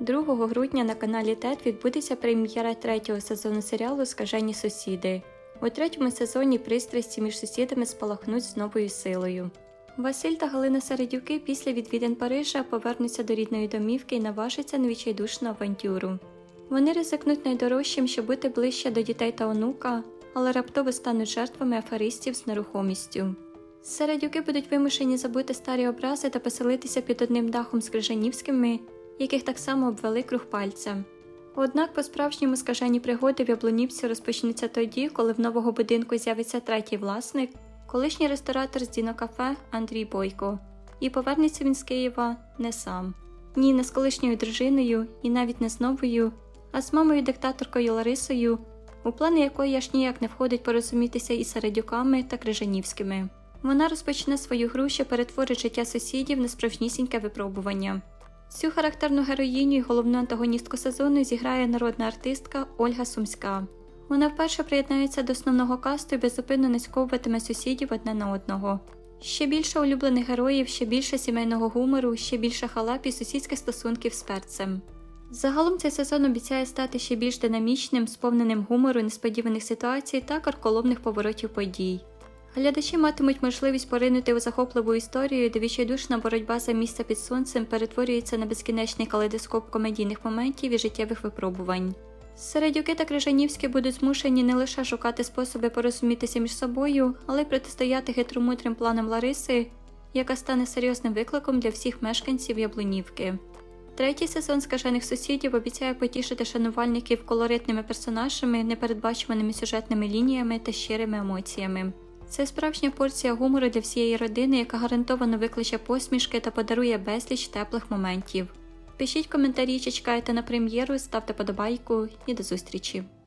2 грудня на каналі ТЕТ відбудеться прем'єра третього сезону серіалу Скажені сусіди. У третьому сезоні пристрасті між сусідами спалахнуть з новою силою. Василь та Галина Середюки після відвідин Парижа повернуться до рідної домівки і наважаться на відчайдушну авантюру. Вони ризикнуть найдорожчим, щоб бути ближче до дітей та онука, але раптово стануть жертвами аферистів з нерухомістю. Середюки будуть вимушені забути старі образи та поселитися під одним дахом з Крижанівськими, яких так само обвели круг пальця. Однак по-справжньому скажені пригоди в Яблунівці розпочнуться тоді, коли в нового будинку з'явиться третій власник, колишній ресторатор з Дінокафе Андрій Бойко. І повернеться він з Києва не сам. Ні, не з колишньою дружиною і навіть не з новою, а з мамою диктаторкою Ларисою, у плани якої аж ніяк не входить порозумітися із Середюками та Крижанівськими. Вона розпочне свою гру, що перетворить життя сусідів на справжнісіньке випробування. Цю характерну героїню і головну антагоністку сезону зіграє народна артистка Ольга Сумська. Вона вперше приєднається до основного касту і беззупинно нацьковуватиме сусідів одне на одного. Ще більше улюблених героїв, ще більше сімейного гумору, ще більше халап і сусідських стосунків з перцем. Загалом цей сезон обіцяє стати ще більш динамічним, сповненим гумору, несподіваних ситуацій та карколомних поворотів подій. Глядачі матимуть можливість поринути у захопливу історію, де відчайдушна боротьба за місце під сонцем перетворюється на безкінечний калейдоскоп комедійних моментів і життєвих випробувань. Середюки та Крижанівські будуть змушені не лише шукати способи порозумітися між собою, але й протистояти хитромудрим планам Лариси, яка стане серйозним викликом для всіх мешканців Яблунівки. Третій сезон скажених сусідів обіцяє потішити шанувальників колоритними персонажами, непередбачуваними сюжетними лініями та щирими емоціями. Це справжня порція гумору для всієї родини, яка гарантовано викличе посмішки та подарує безліч теплих моментів. Пишіть коментарі, чи чекаєте на прем'єру, ставте подобайку і до зустрічі!